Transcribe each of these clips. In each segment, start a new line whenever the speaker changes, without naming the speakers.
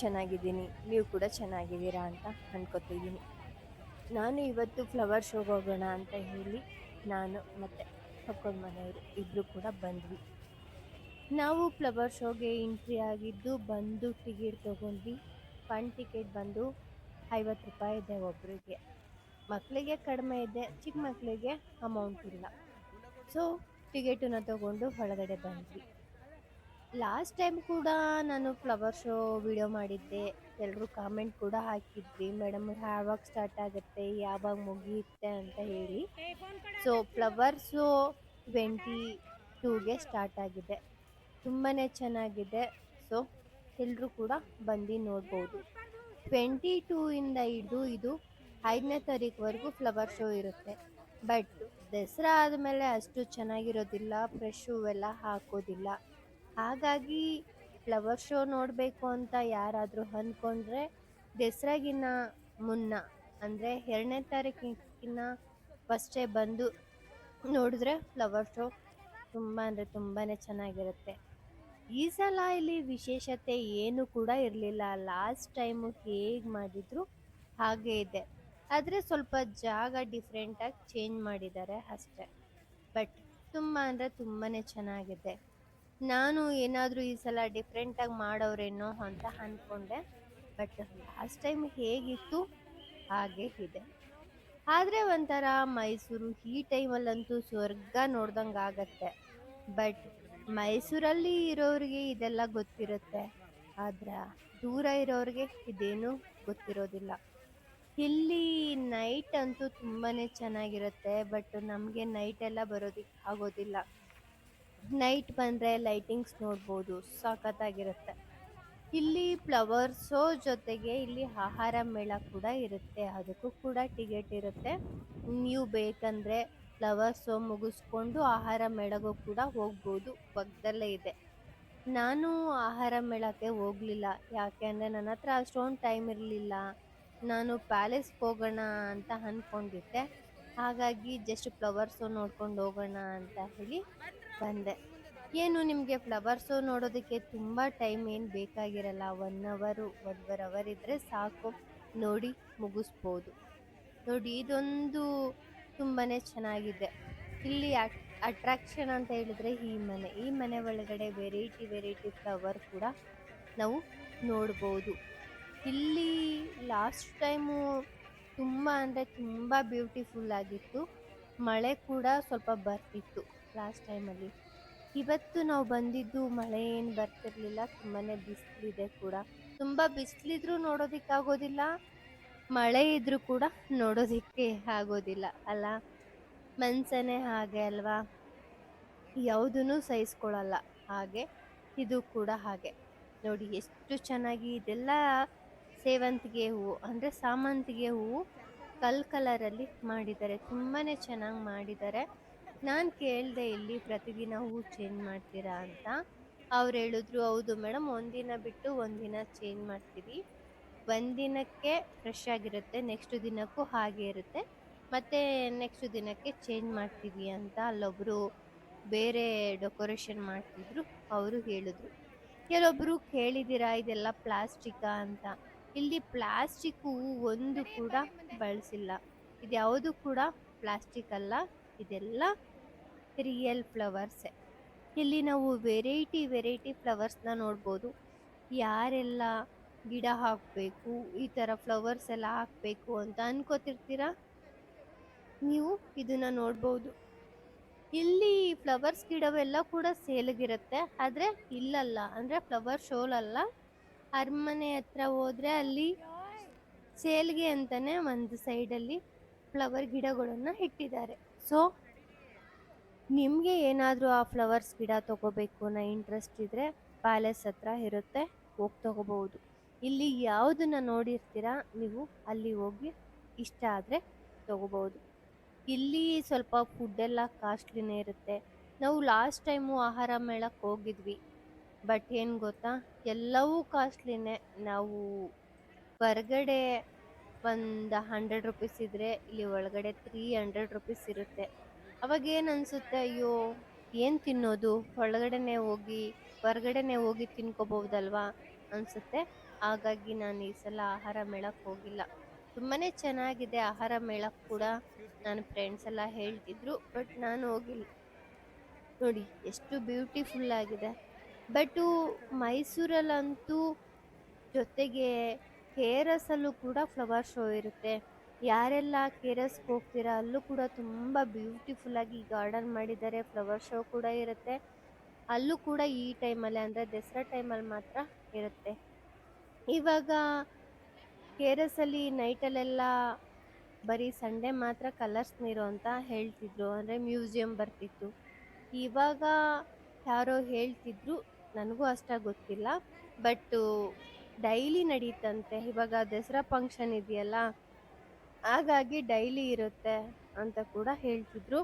ಚೆನ್ನಾಗಿದ್ದೀನಿ, ನೀವು ಕೂಡ ಚೆನ್ನಾಗಿದ್ದೀರಾ ಅಂತ ಅಂದ್ಕೋತಿದ್ದೀನಿ ನಾನು ಇವತ್ತು ಫ್ಲವರ್ ಶೋಗೆ ಹೋಗೋಣ ಅಂತ ಹೇಳಿ ನಾನು ಮತ್ತು ಪಕ್ಕದ ಮನೆಯವರು ಇಬ್ಬರು ಕೂಡ ಬಂದ್ವಿ. ನಾವು ಫ್ಲವರ್ ಶೋಗೆ ಎಂಟ್ರಿ ಆಗಿದ್ದು ಬಂದು ಟಿಕೆಟ್ ತೊಗೊಂಡ್ವಿ. ಫನ್ ಟಿಕೆಟ್ ಬಂದು ಐವತ್ತು ರೂಪಾಯಿ ಇದೆ ಒಬ್ಬರಿಗೆ ಮಕ್ಕಳಿಗೆ ಕಡಿಮೆ ಇದೆ, ಚಿಕ್ಕ ಮಕ್ಕಳಿಗೆ ಅಮೌಂಟ್ ಇಲ್ಲ. ಸೊ ಟಿಕೆಟನ್ನು ತಗೊಂಡು ಒಳಗಡೆ ಬಂದ್ವಿ. ಲಾಸ್ಟ್ ಟೈಮ್ ಕೂಡ ನಾನು ಫ್ಲವರ್ ಶೋ ವಿಡಿಯೋ ಮಾಡಿದ್ದೆ. ಎಲ್ಲರೂ ಕಾಮೆಂಟ್ ಕೂಡ ಹಾಕಿದ್ವಿ. ಮೇಡಮ್, ಯಾವಾಗ ಸ್ಟಾರ್ಟ್ ಆಗುತ್ತೆ? ಯಾವಾಗ ಮುಗಿಯುತ್ತೆ? ಅಂತ ಹೇಳಿ. ಸೊ ಫ್ಲವರ್ ಶೋ ಟ್ವೆಂಟಿ ಟೂಗೆ ಸ್ಟಾರ್ಟ್ ಆಗಿದೆ. ತುಂಬಾ ಚೆನ್ನಾಗಿದೆ. ಸೊ ಎಲ್ಲರೂ ಕೂಡ ಬಂದು ನೋಡ್ಬೋದು. ಟ್ವೆಂಟಿ ಇಂದ ಹಿಡಿದು ಇದು ಐದನೇ ತಾರೀಕುವರೆಗೂ ಫ್ಲವರ್ ಶೋ ಇರುತ್ತೆ. ಬಟ್ ದಸರಾ ಆದಮೇಲೆ ಅಷ್ಟು ಚೆನ್ನಾಗಿರೋದಿಲ್ಲ. ಫ್ರೆಶ್ ಹೂವೆಲ್ಲ ಹಾಕೋದಿಲ್ಲ. ಹಾಗಾಗಿ ಫ್ಲವರ್ ಶೋ ನೋಡಬೇಕು ಅಂತ ಯಾರಾದರೂ ಅಂದ್ಕೊಂಡ್ರೆ ದಸರಾಗಿನ ಮುನ್ನ, ಅಂದರೆ ಎರಡನೇ ತಾರೀಕಿನ ಫಸ್ಟೇ ಬಂದು ನೋಡಿದ್ರೆ ಫ್ಲವರ್ ಶೋ ತುಂಬ ಅಂದರೆ ತುಂಬಾ ಚೆನ್ನಾಗಿರುತ್ತೆ. ಈ ಸಲ ಇಲ್ಲಿ ವಿಶೇಷತೆ ಏನು ಕೂಡ ಇರಲಿಲ್ಲ. ಲಾಸ್ಟ್ ಟೈಮು ಹೇಗೆ ಮಾಡಿದ್ರು ಹಾಗೆ ಇದೆ. ಆದರೆ ಸ್ವಲ್ಪ ಜಾಗ ಡಿಫ್ರೆಂಟಾಗಿ ಚೇಂಜ್ ಮಾಡಿದ್ದಾರೆ ಅಷ್ಟೇ. ಬಟ್ ತುಂಬ ಅಂದರೆ ತುಂಬಾ ಚೆನ್ನಾಗಿದೆ. ನಾನು ಏನಾದರೂ ಈ ಸಲ ಡಿಫ್ರೆಂಟಾಗಿ ಮಾಡೋರೇನೋ ಅಂತ ಅಂದ್ಕೊಂಡೆ ಬಟ್ ಲಾಸ್ಟ್ ಟೈಮ್ ಹೇಗಿತ್ತು, ಹಾಗೆ ಇದೆ. ಆದರೆ ಒಂಥರ ಮೈಸೂರು ಈ ಟೈಮಲ್ಲಂತೂ ಸ್ವರ್ಗ ನೋಡ್ದಂಗೆ ಆಗತ್ತೆ. ಬಟ್ ಮೈಸೂರಲ್ಲಿ ಇರೋರಿಗೆ ಇದೆಲ್ಲ ಗೊತ್ತಿರುತ್ತೆ. ಆದ್ರೆ ದೂರ ಇರೋರಿಗೆ ಇದೇನು ಗೊತ್ತಿರೋದಿಲ್ಲ. ಇಲ್ಲಿ ನೈಟ್ ಅಂತೂ ತುಂಬಾ ಚೆನ್ನಾಗಿರುತ್ತೆ ಬಟ್ ನಮಗೆ ನೈಟೆಲ್ಲ ಬರೋದಕ್ಕೆ ಆಗೋದಿಲ್ಲ. ನೈಟ್ ಬಂದರೆ ಲೈಟಿಂಗ್ಸ್ ನೋಡ್ಬೋದು, ಸಖತ್ತಾಗಿರುತ್ತೆ. ಇಲ್ಲಿ ಫ್ಲವರ್ ಜೊತೆಗೆ ಇಲ್ಲಿ ಆಹಾರ ಮೇಳ ಕೂಡ ಇರುತ್ತೆ, ಅದಕ್ಕೂ ಕೂಡ ಟಿಕೆಟ್ ಇರುತ್ತೆ. ನೀವು ಬೇಕಂದರೆ ಫ್ಲವರ್ ಮುಗಿಸ್ಕೊಂಡು ಆಹಾರ ಮೇಳಗೂ ಕೂಡ ಹೋಗ್ಬೋದು, ಪಕ್ಕದಲ್ಲೇ ಇದೆ. ನಾನು ಆಹಾರ ಮೇಳಕ್ಕೆ ಹೋಗಲಿಲ್ಲ, ಯಾಕೆ ಅಂದರೆ ನನ್ನ ಹತ್ರ ಅಷ್ಟೊಂದು ಟೈಮ್ ಇರಲಿಲ್ಲ. ನಾನು ಪ್ಯಾಲೇಸ್ಗೆ ಹೋಗೋಣ ಅಂತ ಅಂದ್ಕೊಂಡಿದ್ದೆ ಹಾಗಾಗಿ ಜಸ್ಟ್ ಫ್ಲವರ್ ನೋಡ್ಕೊಂಡು ಹೋಗೋಣ ಅಂತ ಹೇಳಿ ಬಂದೆ. ಏನು ನಿಮಗೆ ಫ್ಲವರ್ಸು ನೋಡೋದಕ್ಕೆ ತುಂಬ ಟೈಮ್ ಏನು ಬೇಕಾಗಿರಲ್ಲ? ಒನ್ ಅವರು ಒನ್ವರ್ ಅವರ್ ಇದ್ದರೆ ಸಾಕು. ನೋಡಿ, ಮುಗಿಸ್ಬೋದು. ನೋಡಿ, ಇದೊಂದು ತುಂಬಾ ಚೆನ್ನಾಗಿದೆ. ಇಲ್ಲಿ ಅಟ್ರಾಕ್ಷನ್ ಅಂತ ಹೇಳಿದ್ರೆ ಈ ಮನೆ. ಈ ಮನೆ ಒಳಗಡೆ ವೆರೈಟಿ ವೆರೈಟಿ ಫ್ಲವರ್ ಕೂಡ ನಾವು ನೋಡ್ಬೋದು. ಇಲ್ಲಿ ಲಾಸ್ಟ್ ಟೈಮು ತುಂಬ ಅಂದರೆ ತುಂಬ ಬ್ಯೂಟಿಫುಲ್ ಆಗಿತ್ತು. ಮಳೆ ಕೂಡ ಸ್ವಲ್ಪ ಬರ್ತಿತ್ತು. ಲಾಸ್ಟ್ ಟೈಮಲ್ಲಿ ಇವತ್ತು ನಾವು ಬಂದಿದ್ದು ಮಳೆ ಏನು ಬರ್ತಿರ್ಲಿಲ್ಲ ತುಂಬಾ ಬಿಸಿಲಿದೆ ಕೂಡ. ತುಂಬ ಬಿಸಿಲಿದ್ರೂ ನೋಡೋದಕ್ಕಾಗೋದಿಲ್ಲ ಮಳೆ ಇದ್ರೂ ಕೂಡ ನೋಡೋದಕ್ಕೆ ಆಗೋದಿಲ್ಲ, ಅಲ್ಲ? ಮನ್ಸನೇ ಹಾಗೆ ಅಲ್ವಾ? ಯಾವುದೂ ಸಹಿಸ್ಕೊಳ್ಳಲ್ಲ, ಹಾಗೆ? ಇದು ಕೂಡ ಹಾಗೆ. ನೋಡಿ, ಎಷ್ಟು ಚೆನ್ನಾಗಿ ಇದೆಲ್ಲ ಸೇವಂತಿಗೆ ಹೂವು, ಅಂದರೆ ಸಾಮಂತಿಗೆ ಹೂವು ಕಲ್ ಕಲರಲ್ಲಿ ಮಾಡಿದ್ದಾರೆ. ತುಂಬಾ ಚೆನ್ನಾಗಿ ಮಾಡಿದ್ದಾರೆ. ನಾನು ಕೇಳಿದೆ ಇಲ್ಲಿ ಪ್ರತಿದಿನ ಹೂ ಚೇಂಜ್ ಮಾಡ್ತೀರಾ ಅಂತ. ಅವ್ರು ಹೇಳಿದ್ರು, ಹೌದು ಮೇಡಮ್ ಒಂದಿನ ಬಿಟ್ಟು ಒಂದಿನ ಚೇಂಜ್ ಮಾಡ್ತೀವಿ. ಒಂದಿನಕ್ಕೆ ಫ್ರೆಶ್ ಆಗಿರುತ್ತೆ ನೆಕ್ಸ್ಟ್ ದಿನಕ್ಕೂ ಹಾಗೆ ಇರುತ್ತೆ. ಮತ್ತು ನೆಕ್ಸ್ಟ್ ದಿನಕ್ಕೆ ಚೇಂಜ್ ಮಾಡ್ತೀವಿ ಅಂತ ಅಲ್ಲೊಬ್ಬರು ಬೇರೆ ಡೆಕೋರೇಷನ್ ಮಾಡ್ತಿದ್ರು, ಅವರು ಹೇಳಿದ್ರು. ಕೆಲವೊಬ್ಬರು ಕೇಳಿದ್ದೀರಾ, ಇದೆಲ್ಲ ಪ್ಲಾಸ್ಟಿಕ್ಕಾ ಅಂತ? ಇಲ್ಲಿ ಪ್ಲಾಸ್ಟಿಕ್ಕು ಒಂದು ಕೂಡ ಬಳಸಿಲ್ಲ. ಇದ್ಯಾವುದು ಕೂಡ ಪ್ಲಾಸ್ಟಿಕ್ ಅಲ್ಲ, ಇದೆಲ್ಲ ರಿಯಲ್ ಫ್ಲವರ್ಸ್ ಇಲ್ಲಿ ನಾವು ವೆರೈಟಿ ವೆರೈಟಿ ಫ್ಲವರ್ಸ್ನ ನೋಡ್ಬೋದು. ಯಾರೆಲ್ಲ ಗಿಡ ಹಾಕಬೇಕು, ಈ ಥರ ಫ್ಲವರ್ಸ್ ಎಲ್ಲ ಹಾಕಬೇಕು ಅಂತ ಅನ್ಕೋತಿರ್ತೀರ? ನೀವು ಇದನ್ನ ನೋಡ್ಬೋದು. ಇಲ್ಲಿ ಫ್ಲವರ್ಸ್ ಗಿಡವೆಲ್ಲ ಕೂಡ ಸೇಲ್ಗಿರುತ್ತೆ ಆದರೆ ಇಲ್ಲಲ್ಲ, ಅಂದರೆ ಫ್ಲವರ್ ಶೋಲಲ್ಲ ಅರಮನೆ ಹತ್ರ ಹೋದರೆ ಅಲ್ಲಿ ಸೇಲ್ಗೆ ಅಂತಲೇ ಒಂದು ಸೈಡಲ್ಲಿ ಫ್ಲವರ್ ಗಿಡಗಳನ್ನು ಇಟ್ಟಿದ್ದಾರೆ. ಸೊ ನಿಮಗೆ ಏನಾದರೂ ಆ ಫ್ಲವರ್ಸ್ ಗಿಡ ತೊಗೋಬೇಕು ಅನ್ನೋ ಇಂಟ್ರೆಸ್ಟ್ ಇದ್ದರೆ ಪ್ಯಾಲೇಸ್ ಹತ್ರ ಇರುತ್ತೆ, ಹೋಗಿ ತೊಗೋಬೋದು ಇಲ್ಲಿ ಯಾವುದನ್ನು ನೋಡಿರ್ತೀರಾ ನೀವು, ಅಲ್ಲಿ ಹೋಗಿ ಇಷ್ಟ ಆದರೆ ತೊಗೋಬೋದು ಇಲ್ಲಿ ಸ್ವಲ್ಪ ಫುಡ್ಡೆಲ್ಲ ಕಾಸ್ಟ್ಲಿನೇ ಇರುತ್ತೆ. ನಾವು ಲಾಸ್ಟ್ ಟೈಮು ಆಹಾರ ಮೇಳಕ್ಕೆ ಹೋಗಿದ್ವಿ ಬಟ್ ಏನು ಗೊತ್ತಾ? ಎಲ್ಲವೂ ಕಾಸ್ಟ್ಲಿನೇ ನಾವು ಹೊರಗಡೆ ಒಂದು ಹಂಡ್ರೆಡ್ ರುಪೀಸ್ ಇದ್ದರೆ ಇಲ್ಲಿ ಒಳಗಡೆ ತ್ರೀ ಹಂಡ್ರೆಡ್ ರುಪೀಸ್ ಇರುತ್ತೆ. ಅವಾಗ ಏನು ಅನಿಸುತ್ತೆ? ಅಯ್ಯೋ, ಏನು ತಿನ್ನೋದು? ಒಳಗಡೆನೆ ಹೋಗಿ, ಹೊರಗಡೆನೆ ಹೋಗಿ ತಿನ್ಕೋಬೋದಲ್ವಾ ಅನಿಸುತ್ತೆ. ಹಾಗಾಗಿ ನಾನು ಈ ಸಲ ಆಹಾರ ಮೇಳಕ್ಕೆ ಹೋಗಿಲ್ಲ. ತುಂಬಾ ಚೆನ್ನಾಗಿದೆ ಆಹಾರ ಮೇಳಕ್ಕೆ ಕೂಡ. ನನ್ನ ಫ್ರೆಂಡ್ಸ್ ಎಲ್ಲ ಹೇಳ್ತಿದ್ರು ಬಟ್ ನಾನು ಹೋಗಿಲ್ಲ. ನೋಡಿ, ಎಷ್ಟು ಬ್ಯೂಟಿಫುಲ್ ಆಗಿದೆ. ಬಟ್ಟು ಮೈಸೂರಲ್ಲಂತೂ ಜೊತೆಗೆ ಕೆ ಆರ್ ಎಸ್ ಅಲ್ಲೂ ಕೂಡ ಫ್ಲವರ್ ಶೋ ಇರುತ್ತೆ. ಯಾರೆಲ್ಲ ಕೆ ಆರ್ ಎಸ್ಗೆ ಹೋಗ್ತೀರಾ, ಅಲ್ಲೂ ಕೂಡ ತುಂಬ ಬ್ಯೂಟಿಫುಲ್ ಆಗಿ ಗಾರ್ಡನ್ ಮಾಡಿದ್ದಾರೆ ಫ್ಲವರ್ ಶೋ ಕೂಡ ಇರುತ್ತೆ. ಅಲ್ಲೂ ಕೂಡ ಈ ಟೈಮಲ್ಲಿ ಅಂದರೆ ದಸರಾ ಟೈಮಲ್ಲಿ ಮಾತ್ರ ಇರುತ್ತೆ. ಇವಾಗ ಕೆ ಆರ್ ನೈಟ್ ಅಲ್ಲಿ ನೈಟಲ್ಲೆಲ್ಲ ಬರೀ ಸಂಡೇ ಮಾತ್ರ ಕಲರ್ಸ್ ನೀರು ಅಂತ ಹೇಳ್ತಿದ್ರು, ಅಂದರೆ ಮ್ಯೂಸಿಯಂ ಬರ್ತಿತ್ತು. ಇವಾಗ ಯಾರೋ ಹೇಳ್ತಿದ್ರು, ನನಗೂ ಅಷ್ಟಾಗಿ ಗೊತ್ತಿಲ್ಲ. ಬಟ್ಟು ಡೈಲಿ ನಡೀತಂತೆ. ಇವಾಗ ದಸರಾ ಫಂಕ್ಷನ್ ಇದೆಯಲ್ಲ ಹಾಗಾಗಿ ಡೈಲಿ ಇರುತ್ತೆ ಅಂತ ಕೂಡ ಹೇಳ್ತಿದ್ರು.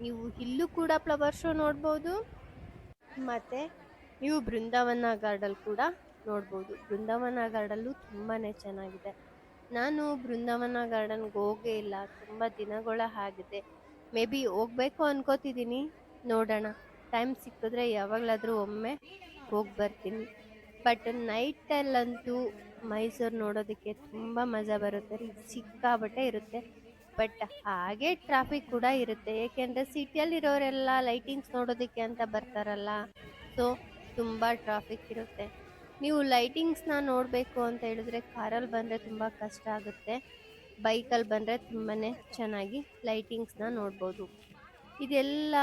ನೀವು ಇಲ್ಲೂ ಕೂಡ ಫ್ಲವರ್ ಶೋ ನೋಡ್ಬೋದು. ಮತ್ತು ನೀವು ಬೃಂದಾವನ ಗಾರ್ಡಲ್ ಕೂಡ ನೋಡ್ಬೋದು. ಬೃಂದಾವನ ಗಾರ್ಡಲ್ಲು ತುಂಬಾ ಚೆನ್ನಾಗಿದೆ. ನಾನು ಬೃಂದಾವನ ಗಾರ್ಡನ್ಗೆ ಹೋಗೇ ಇಲ್ಲ. ತುಂಬ ದಿನಗಳ ಆಗಿದೆ. ಮೇ ಬಿ ಹೋಗ್ಬೇಕು ಅನ್ಕೋತಿದ್ದೀನಿ. ನೋಡೋಣ. ಟೈಮ್ ಸಿಕ್ಕಿದ್ರೆ ಯಾವಾಗಲಾದರೂ ಒಮ್ಮೆ ಹೋಗಿ ಬರ್ತೀನಿ. ಬಟ್ ನೈಟಲ್ಲಂತೂ ಮೈಸೂರು ನೋಡೋದಕ್ಕೆ ತುಂಬ ಮಜಾ ಬರುತ್ತೆ. ಸಿಕ್ಕಾಬಟ್ಟೆ ಇರುತ್ತೆ. ಬಟ್ ಹಾಗೆ ಟ್ರಾಫಿಕ್ ಕೂಡ ಇರುತ್ತೆ. ಏಕೆಂದರೆ ಸಿಟಿಯಲ್ಲಿರೋರೆಲ್ಲ ಲೈಟಿಂಗ್ಸ್ ನೋಡೋದಕ್ಕೆ ಅಂತ ಬರ್ತಾರಲ್ಲ. ಸೊ ತುಂಬ ಟ್ರಾಫಿಕ್ ಇರುತ್ತೆ. ನೀವು ಲೈಟಿಂಗ್ಸ್ನ ನೋಡಬೇಕು ಅಂತ ಹೇಳಿದ್ರೆ ಕಾರಲ್ಲಿ ಬಂದರೆ ತುಂಬ ಕಷ್ಟ ಆಗುತ್ತೆ. ಬೈಕಲ್ಲಿ ಬಂದರೆ ತುಂಬಾ ಚೆನ್ನಾಗಿ ಲೈಟಿಂಗ್ಸ್ನ ನೋಡ್ಬೋದು. ಇದೆಲ್ಲ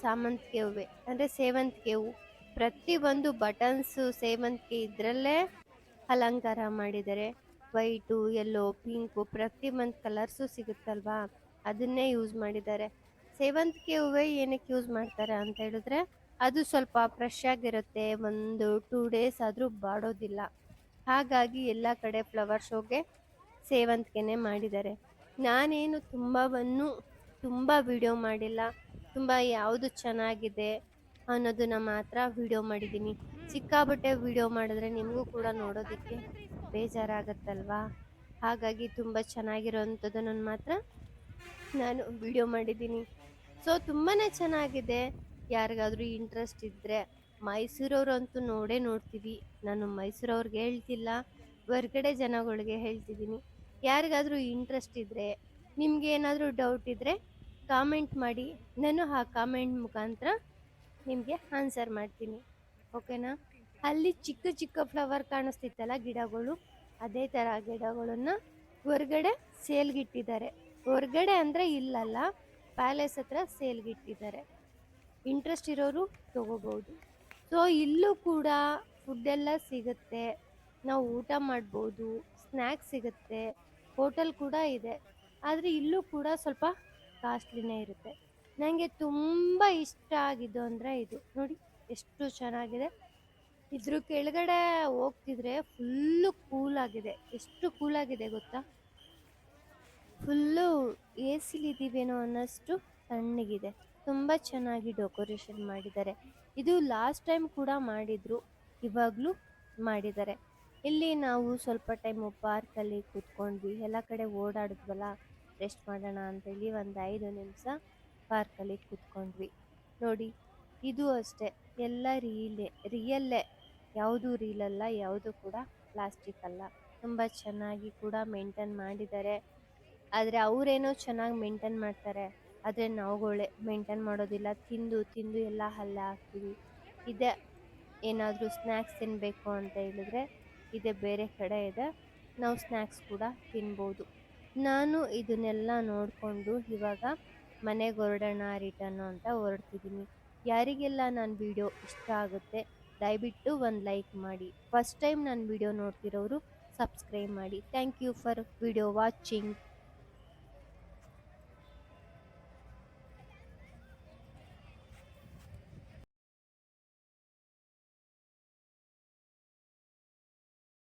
ಸಾಮಂತಿಗೆ ಹೂವೆ. ಅಂದರೆ ಸೇವಂತಿಗೆ ಹೂವು ಪ್ರತಿಯೊಂದು ಬಟನ್ಸು ಸೇವಂತಿಗೆ ಇದರಲ್ಲೇ ಅಲಂಕಾರ ಮಾಡಿದ್ದಾರೆ ವೈಟು ಯೆಲ್ಲೋ ಪಿಂಕು ಪ್ರತಿ ಒಂದು ಕಲರ್ಸು ಸಿಗುತ್ತಲ್ವಾ? ಅದನ್ನೇ ಯೂಸ್ ಮಾಡಿದ್ದಾರೆ. ಸೇವಂತಿಗೆ ಹೂವೇ ಏನಕ್ಕೆ ಯೂಸ್ ಮಾಡ್ತಾರೆ ಅಂತ ಹೇಳಿದ್ರೆ ಅದು ಸ್ವಲ್ಪ ಫ್ರೆಶ್ ಆಗಿರುತ್ತೆ. ಒಂದು ಟೂ ಡೇಸ್ ಆದರೂ ಬಾಡೋದಿಲ್ಲ. ಹಾಗಾಗಿ ಎಲ್ಲ ಕಡೆ ಫ್ಲವರ್ ಶೋಗೆ ಸೇವಂತಿಗೆನೇ ಮಾಡಿದ್ದಾರೆ. ನಾನೇನು ತುಂಬವನ್ನು, ತುಂಬ ವಿಡಿಯೋ ಮಾಡಿಲ್ಲ. ತುಂಬ ಯಾವುದು ಚೆನ್ನಾಗಿದೆ ಅನ್ನೋದನ್ನ ಮಾತ್ರ ವಿಡಿಯೋ ಮಾಡಿದ್ದೀನಿ. ಸಿಕ್ಕಾಬಟ್ಟೆ ವಿಡಿಯೋ ಮಾಡಿದ್ರೆ ನಿಮಗೂ ಕೂಡ ನೋಡೋದಕ್ಕೆ ಬೇಜಾರಾಗತ್ತಲ್ವಾ? ಹಾಗಾಗಿ ತುಂಬ ಚೆನ್ನಾಗಿರೋವಂಥದ್ದನ್ನು ಮಾತ್ರ ನಾನು ವಿಡಿಯೋ ಮಾಡಿದ್ದೀನಿ. ಸೊ ತುಂಬಾ ಚೆನ್ನಾಗಿದೆ. ಯಾರಿಗಾದರೂ ಇಂಟ್ರೆಸ್ಟ್ ಇದ್ದರೆ ಮೈಸೂರವ್ರಂತೂ ನೋಡೇ ನೋಡ್ತೀವಿ. ನಾನು ಮೈಸೂರವ್ರಿಗೆ ಹೇಳ್ತಿಲ್ಲ. ಹೊರ್ಗಡೆ ಜನಗಳಿಗೆ ಹೇಳ್ತಿದ್ದೀನಿ. ಯಾರಿಗಾದರೂ ಇಂಟ್ರೆಸ್ಟ್ ಇದ್ದರೆ ನಿಮಗೆ ಏನಾದರೂ ಡೌಟ್ ಇದ್ದರೆ ಕಾಮೆಂಟ್ ಮಾಡಿ. ನಾನು ಆ ಕಾಮೆಂಟ್ ಮುಖಾಂತರ ನಿಮಗೆ ಆನ್ಸರ್ ಮಾಡ್ತೀನಿ. ಓಕೆನಾ ಅಲ್ಲಿ ಚಿಕ್ಕ ಚಿಕ್ಕ ಫ್ಲವರ್ ಕಾಣಿಸ್ತಿತ್ತಲ್ಲ ಗಿಡಗಳು, ಅದೇ ಥರ ಗಿಡಗಳನ್ನು ಹೊರಗಡೆ ಸೇಲ್ಗಿಟ್ಟಿದ್ದಾರೆ. ಹೊರಗಡೆ ಅಂದರೆ ಇಲ್ಲಲ್ಲ ಪ್ಯಾಲೇಸ್ ಹತ್ರ ಸೇಲ್ಗಿಟ್ಟಿದ್ದಾರೆ. ಇಂಟ್ರೆಸ್ಟ್ ಇರೋರು ತೊಗೋಬೋದು. ಸೊ ಇಲ್ಲೂ ಕೂಡ ಫುಡ್ಡೆಲ್ಲ ಸಿಗುತ್ತೆ. ನಾವು ಊಟ ಮಾಡ್ಬೋದು ಸ್ನ್ಯಾಕ್ಸ್ ಸಿಗುತ್ತೆ ಹೋಟೆಲ್ ಕೂಡ ಇದೆ. ಆದರೆ ಇಲ್ಲೂ ಕೂಡ ಸ್ವಲ್ಪ ಕಾಸ್ಟ್ಲಿನೇ ಇರುತ್ತೆ. ನನಗೆ ತುಂಬ ಇಷ್ಟ ಆಗಿದ್ದು ಅಂದರೆ ಇದು. ನೋಡಿ, ಎಷ್ಟು ಚೆನ್ನಾಗಿದೆ. ಇದ್ರ ಕೆಳಗಡೆ ಹೋಗ್ತಿದ್ರೆ ಫುಲ್ಲು ಕೂಲಾಗಿದೆ ಎಷ್ಟು ಕೂಲಾಗಿದೆ ಗೊತ್ತಾ? ಫುಲ್ಲು ಎ ಸಿಲಿದ್ದೀವೇನೋ ಅನ್ನೋಷ್ಟು ತಣ್ಣಗಿದೆ. ತುಂಬ ಚೆನ್ನಾಗಿ ಡೆಕೋರೇಷನ್ ಮಾಡಿದ್ದಾರೆ. ಇದು ಲಾಸ್ಟ್ ಟೈಮ್ ಕೂಡ ಮಾಡಿದರು. ಇವಾಗಲೂ ಮಾಡಿದ್ದಾರೆ. ಇಲ್ಲಿ ನಾವು ಸ್ವಲ್ಪ ಟೈಮು ಪಾರ್ಕಲ್ಲಿ ಕೂತ್ಕೊಂಡ್ವಿ. ಎಲ್ಲ ಕಡೆ ಓಡಾಡಿದ್ವಲ್ಲ, ರೆಸ್ಟ್ ಮಾಡೋಣ ಅಂತೇಳಿ ಒಂದು ಐದು ನಿಮಿಷ ಪಾರ್ಕಲ್ಲಿ ಕೂತ್ಕೊಂಡ್ವಿ. ನೋಡಿ, ಇದು ಅಷ್ಟೇ. ಎಲ್ಲ ರೀಲೇ, ರಿಯಲ್ಲೇ. ಯಾವುದು ರೀಲಲ್ಲ ಯಾವುದು ಕೂಡ ಪ್ಲಾಸ್ಟಿಕ್ ಅಲ್ಲ. ತುಂಬ ಚೆನ್ನಾಗಿ ಕೂಡ ಮೇಂಟೈನ್ ಮಾಡಿದ್ದಾರೆ. ಆದರೆ ಅವರೇನೋ ಚೆನ್ನಾಗಿ ಮೇಂಟೈನ್ ಮಾಡ್ತಾರೆ. ಆದರೆ ನಾವುಗಳೇ ಮೇಂಟೈನ್ ಮಾಡೋದಿಲ್ಲ. ತಿಂದು ತಿಂದು ಎಲ್ಲ ಹಲ್ಲೆ ಹಾಕ್ತೀವಿ. ಇದೆ, ಏನಾದರೂ ಸ್ನ್ಯಾಕ್ಸ್ ತಿನ್ನಬೇಕು ಅಂತ ಹೇಳಿದ್ರೆ ಇದೆ, ಬೇರೆ ಕಡೆ ಇದೆ. ನಾವು ಸ್ನ್ಯಾಕ್ಸ್ ಕೂಡ ತಿನ್ಬೋದು. ನಾನು ಇದನ್ನೆಲ್ಲ ನೋಡಿಕೊಂಡು ಇವಾಗ ಮನೆಗೆ ಹೊರಡೋಣ ರಿಟರ್ನು ಅಂತ ಹೊರಡ್ತಿದ್ದೀನಿ. ಯಾರಿಗೆಲ್ಲ ನನ್ನ ವಿಡಿಯೋ ಇಷ್ಟ ಆಗುತ್ತೆ, ದಯವಿಟ್ಟು ಒಂದು ಲೈಕ್ ಮಾಡಿ. ಫಸ್ಟ್ ಟೈಮ್ ನನ್ನ ವಿಡಿಯೋ ನೋಡ್ತಿರೋರು, ಸಬ್ಸ್ಕ್ರೈಬ್ ಮಾಡಿ. Thank you for video watching.